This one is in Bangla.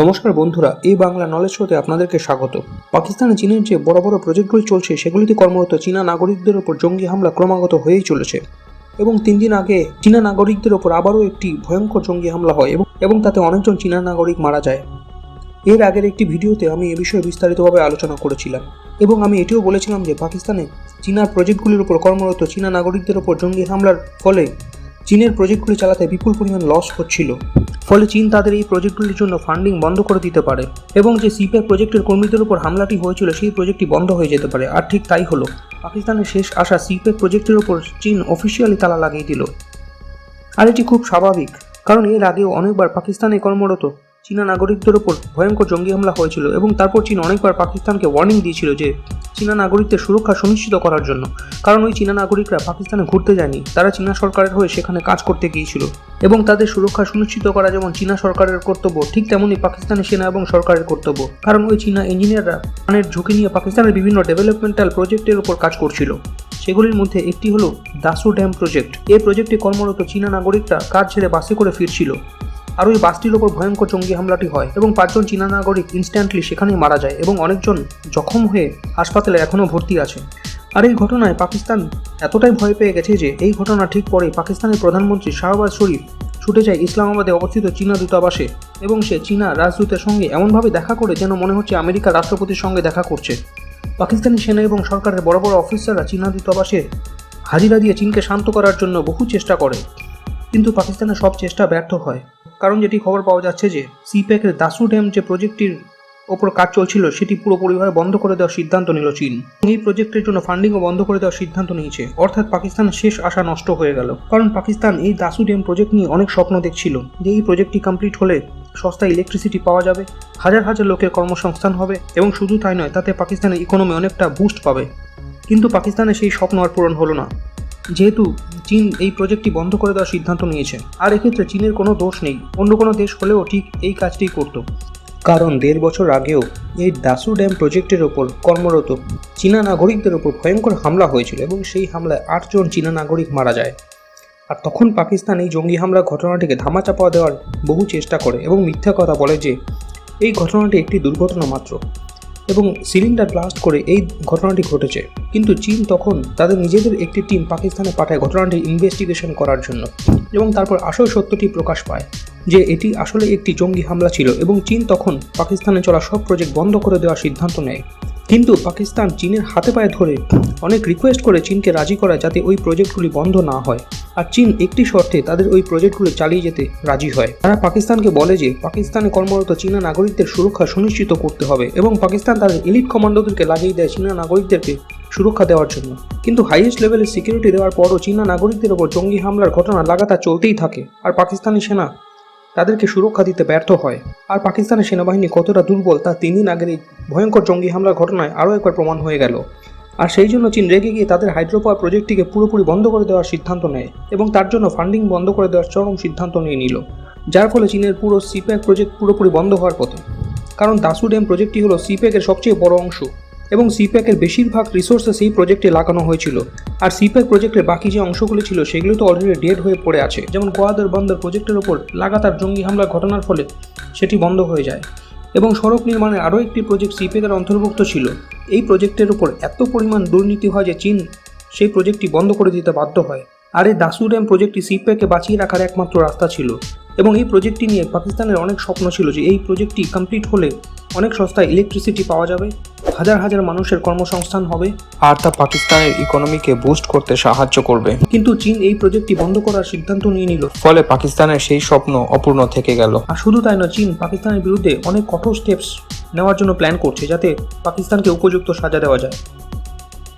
নমস্কার বন্ধুরা, এই বাংলা নলেজ শোতে আপনাদেরকে স্বাগত। পাকিস্তানে চীনের যে বড় বড় প্রজেক্টগুলি চলছে, সেগুলিতে কর্মরত চীনা নাগরিকদের ওপর জঙ্গি হামলা ক্রমাগত হয়েই চলেছে। এবং তিন দিন আগে চীনা নাগরিকদের ওপর আবারও একটি ভয়ঙ্কর জঙ্গি হামলা হয় এবং এবং তাতে অনেকজন চীনা নাগরিক মারা যায়। এর আগের একটি ভিডিওতে আমি এ বিষয়ে বিস্তারিতভাবে আলোচনা করেছিলাম এবং আমি এটিও বলেছিলাম যে পাকিস্তানে চীনার প্রজেক্টগুলির উপর কর্মরত চীনা নাগরিকদের ওপর জঙ্গি হামলার ফলে চীনের প্রজেক্টগুলি চালাতে বিপুল পরিমাণ লস হচ্ছিল। ফলে চীন তাদের এই প্রজেক্টগুলির জন্য ফান্ডিং বন্ধ করে দিতে পারে। এবং যে সিপে প্রজেক্টের কর্মীদের উপর হামলাটি হয়েছিল, সেই প্রজেক্টটি বন্ধ হয়ে যেতে পারে। আর ঠিক তাই হলো। পাকিস্তানের শেষ আসা সিপে প্রজেক্টের উপর চীন অফিসিয়ালি তালা লাগিয়ে দিল। আর এটি খুব স্বাভাবিক, কারণ এর আগেও অনেকবার পাকিস্তানে কর্মরত চীনা নাগরিকদের ওপর ভয়ঙ্কর জঙ্গি হামলা হয়েছিল এবং তারপর চীন অনেকবার পাকিস্তানকে ওয়ার্নিং দিয়েছিল যে চীনা নাগরিকদের সুরক্ষা সুনিশ্চিত করার জন্য। কারণ ওই চীনা নাগরিকরা পাকিস্তানে ঘুরতে যায়নি, তারা চীনা সরকারের হয়ে সেখানে কাজ করতে গিয়েছিল। এবং তাদের সুরক্ষা সুনিশ্চিত করা যেমন চীনা সরকারের কর্তব্য, ঠিক তেমনই পাকিস্তানের সেনা এবং সরকারের কর্তব্য। কারণ ওই চীনা ইঞ্জিনিয়াররা প্রাণের ঝুঁকি নিয়ে পাকিস্তানের বিভিন্ন ডেভেলপমেন্টাল প্রজেক্টের উপর কাজ করছিল। সেগুলির মধ্যে একটি হলো দাসু ড্যাম প্রজেক্ট এই প্রজেক্টে কর্মরত চীনা নাগরিকরা কাজ ছেড়ে বাসে করে ফিরছিল। আর ওই বাসটির ওপর ভয়ঙ্কর জঙ্গি হামলাটি হয় এবং পাঁচজন চীনা নাগরিক ইনস্ট্যান্টলি সেখানেই মারা যায় এবং অনেকজন জখম হয়ে হাসপাতালে এখনও ভর্তি আছে। আর এই ঘটনায় পাকিস্তান এতটাই ভয় পেয়ে গেছে যে এই ঘটনা ঠিক পরে পাকিস্তানের প্রধানমন্ত্রী শাহবাজ শরীফ ছুটে যায় ইসলামাবাদে অবস্থিত চীনা দূতাবাসে এবং সে চীনা রাজদূতের সঙ্গে এমনভাবে দেখা করে যেন মনে হচ্ছে আমেরিকার রাষ্ট্রপতির সঙ্গে দেখা করছে। পাকিস্তানি সেনা এবং সরকারের বড় বড় অফিসাররা চীনা দূতাবাসে হাজিরা দিয়ে চীনকে শান্ত করার জন্য বহু চেষ্টা করে। কিন্তু পাকিস্তানের সব চেষ্টা ব্যর্থ হয়। কারণ যেটি খবর পাওয়া যাচ্ছে যে সিপ্যাকের দাসু ড্যাম যে প্রজেক্টটির ওপর কাজ চলছিল, সেটি পুরোপুরিভাবে বন্ধ করে দেওয়ার সিদ্ধান্ত নিল চীন। এই প্রজেক্টের জন্য ফান্ডিংও বন্ধ করে দেওয়ার সিদ্ধান্ত নিয়েছে। অর্থাৎ পাকিস্তানের শেষ আশা নষ্ট হয়ে গেল। কারণ পাকিস্তান এই দাসু ড্যাম প্রজেক্ট নিয়ে অনেক স্বপ্ন দেখছিল যে এই প্রজেক্টটি কমপ্লিট হলে সস্তা ইলেকট্রিসিটি পাওয়া যাবে, হাজার হাজার লোকের কর্মসংস্থান হবে এবং শুধু তাই নয়, তাতে পাকিস্তানের ইকোনমি অনেকটা বুস্ট পাবে। কিন্তু পাকিস্তানের সেই স্বপ্ন আর পূরণ হলো না। যেহেতু চীন এই প্রজেক্টটি বন্ধ করে দেওয়ার সিদ্ধান্ত নিয়েছে। আর এক্ষেত্রে চীনের কোনো দোষ নেই। অন্য কোনো দেশ হলেও ঠিক এই কাজটি করত। কারণ দেড় বছর আগেও এই দাসু ড্যাম প্রজেক্টের ওপর কর্মরত চীনা নাগরিকদের ওপর ভয়ঙ্কর হামলা হয়েছিল এবং সেই হামলায় আটজন চীনা নাগরিক মারা যায়। আর তখন পাকিস্তান এই জঙ্গি হামলার ঘটনাটিকে ধামাচাপা দেওয়ার বহু চেষ্টা করে এবং মিথ্যা কথা বলে যে, এই ঘটনাটি একটি দুর্ঘটনা মাত্র। এবং সিলিন্ডার ব্লাস্ট করে এই ঘটনাটি ঘটেছে। কিন্তু চীন তখন তাদের নিজেদের একটি টিম পাকিস্তানে পাঠায় ঘটনাটি ইনভেস্টিগেশন করার জন্য এবং তারপর আসল সত্যটি প্রকাশ পায় যে এটি আসলে একটি জঙ্গি হামলা ছিল এবং চীন তখন পাকিস্তানে চলা সব প্রজেক্ট বন্ধ করে দেওয়ার সিদ্ধান্ত নেয়। কিন্তু পাকিস্তান চীনের হাতে পায়ে ধরে অনেক রিকোয়েস্ট করে চীনকে রাজি করায় যাতে ওই প্রজেক্টগুলি বন্ধ না হয়। আর চীন একটি শর্তে তাদের ওই প্রজেক্টগুলো চালিয়ে যেতে রাজি হয়। তারা পাকিস্তানকে বলে যে, পাকিস্তানে কর্মরত চীনা নাগরিকদের সুরক্ষা সুনিশ্চিত করতে হবে এবং পাকিস্তান তাদের এলিট কমান্ডোদেরকে লাগিয়ে দেয় চীনা নাগরিকদেরকে সুরক্ষা দেওয়ার জন্য। কিন্তু হাইয়েস্ট লেভেলের সিকিউরিটি দেওয়ার পরও চীনা নাগরিকদের ওপর জঙ্গি হামলার ঘটনা লাগাতার চলতেই থাকে। আর পাকিস্তানি সেনা তাদেরকে সুরক্ষা দিতে ব্যর্থ হয়। আর পাকিস্তানের সেনাবাহিনী কতটা দুর্বল তা তিন দিন আগের এই ভয়ঙ্কর জঙ্গি হামলার ঘটনায় আরও একবার প্রমাণ হয়ে গেল। আর সেই জন্য চীন রেগে গিয়ে তাদের হাইড্রোপাওয়ার প্রজেক্টটিকে পুরোপুরি বন্ধ করে দেওয়ার সিদ্ধান্ত নেয় এবং তার জন্য ফান্ডিং বন্ধ করে দেওয়ার চরম সিদ্ধান্ত নিয়ে নিল। যার ফলে চীনের পুরো সিপ্যাক প্রজেক্ট পুরোপুরি বন্ধ হওয়ার পথে। কারণ দাসু ড্যাম প্রজেক্টটি হলো সিপ্যাকের সবচেয়ে বড় অংশ। এবং সিপ্যাকের বেশিরভাগ রিসোর্সে সেই প্রজেক্টে লাগানো হয়েছিল। আর সিপ্যাক প্রজেক্টের বাকি যে অংশগুলি ছিল, সেগুলো তো অলরেডি ডেড হয়ে পড়ে আছে। যেমন গোয়াদার বন্দর প্রজেক্টের ওপর লাগাতার জঙ্গি হামলার ঘটনার ফলে সেটি বন্ধ হয়ে যায়। এবং সড়ক নির্মাণের আরও একটি প্রজেক্ট সিপেকের অন্তর্ভুক্ত ছিল। এই প্রজেক্টের উপর এত পরিমাণ দুর্নীতি হয় যে চীন সেই প্রজেক্টটি বন্ধ করে দিতে বাধ্য হয়। আর এই দাসু ড্যাম প্রজেক্টটি সিপেকে বাঁচিয়ে রাখার একমাত্র রাস্তা ছিল। এবং এই প্রজেক্টটি নিয়ে পাকিস্তানের অনেক স্বপ্ন ছিল যে এই প্রজেক্টটি কমপ্লিট হলে অনেক সস্তায় ইলেকট্রিসিটি পাওয়া যাবে, হাজার হাজার মানুষের কর্মসংস্থান হবে, আর তা পাকিস্তানের ইকোনমিকে বুস্ট করতে সাহায্য করবে। কিন্তু চীন এই প্রজেক্টটি বন্ধ করার সিদ্ধান্ত নিয়ে নিল। ফলে পাকিস্তানের সেই স্বপ্ন অপূর্ণ থেকে গেল। আর শুধু তাই নয়, চীন পাকিস্তানের বিরুদ্ধে অনেক কঠোর স্টেপস নেওয়ার জন্য প্ল্যান করছে যাতে পাকিস্তানকে উপযুক্ত সাজা দেওয়া যায়।